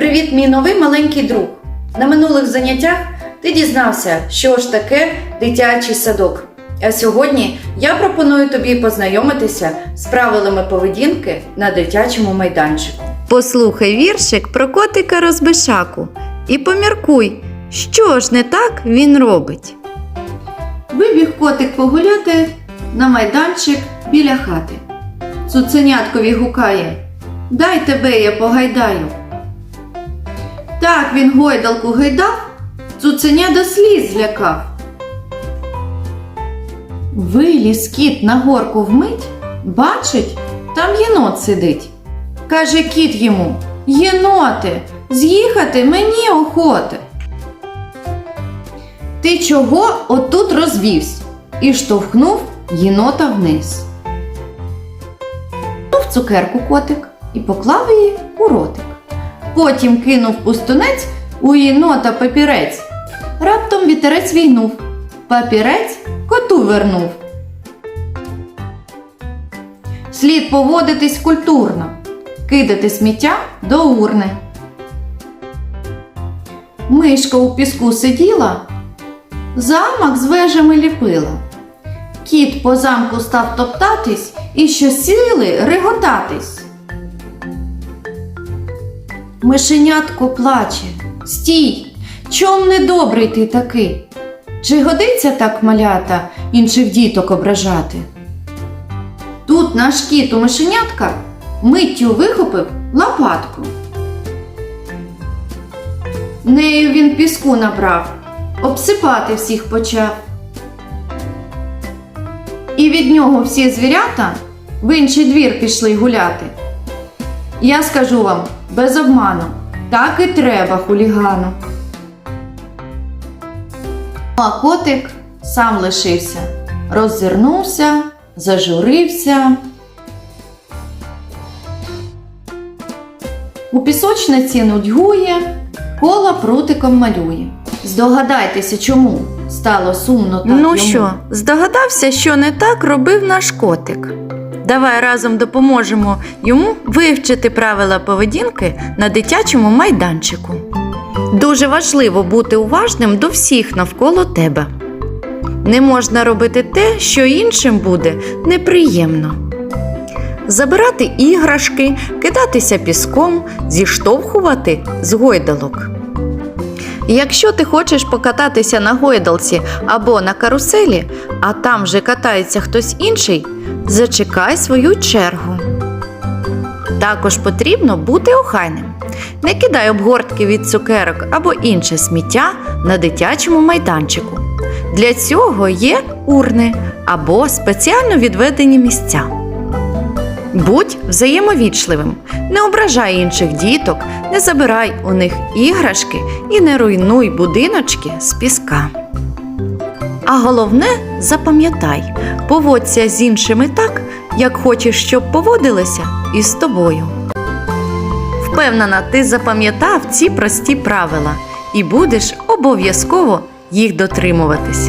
Привіт, мій новий маленький друг. На минулих заняттях ти дізнався, що ж таке дитячий садок. А сьогодні я пропоную тобі познайомитися з правилами поведінки на дитячому майданчику. Послухай віршик про котика розбишаку і поміркуй, що ж не так він робить. Вибіг котик погуляти на майданчик біля хати. Цуценяткові гукає Дай тебе я погайдаю. Так він гойдалку гайдав, цуценя до сліз злякав. Виліз кіт на горку вмить, бачить, там єнот сидить. Каже кіт йому Єноте, з'їхати мені охоти. Ти чого отут розвівсь? І штовхнув єнота вниз. Тув цукерку котик і поклав її у ротик. Потім кинув пустунець у єнота папірець. Раптом вітерець війнув. Папірець коту вернув. Слід поводитись культурно, кидати сміття до урни. Мишка у піску сиділа, замок з вежами ліпила. Кіт по замку став топтатись і щосили реготатись. Мишенятко плаче. Стій, чом недобрий ти такий? Чи годиться так малята інших діток ображати? Тут наш кіт у мишенятка миттю вихопив лопатку. Нею він піску набрав, обсипати всіх почав. І від нього всі звірята в інший двір пішли гуляти. Я скажу вам без обману, так і треба хулігану. Ну, А котик сам лишився, роззирнувся, зажурився. У пісочниці нудьгує, кола прутиком малює. Здогадайтеся, чому стало сумно так ну йому. що, здогадався, що не так робив наш котик. Давай разом допоможемо йому вивчити правила поведінки на дитячому майданчику. Дуже важливо бути уважним до всіх навколо тебе. Не можна робити те, що іншим буде неприємно. Забирати іграшки, кидатися піском, зіштовхувати з гойдалок. Якщо ти хочеш покататися на гойдалці або на каруселі, а там вже катається хтось інший, зачекай свою чергу. Також потрібно бути охайним. Не кидай обгортки від цукерок або інше сміття на дитячому майданчику. Для цього є урни або спеціально відведені місця. Будь взаємовічливим, не ображай інших діток, не забирай у них іграшки і не руйнуй будиночки з піска. А головне, запам'ятай, поводься з іншими так, як хочеш, щоб поводилися із тобою. Впевнена, ти запам'ятав ці прості правила і будеш обов'язково їх дотримуватись.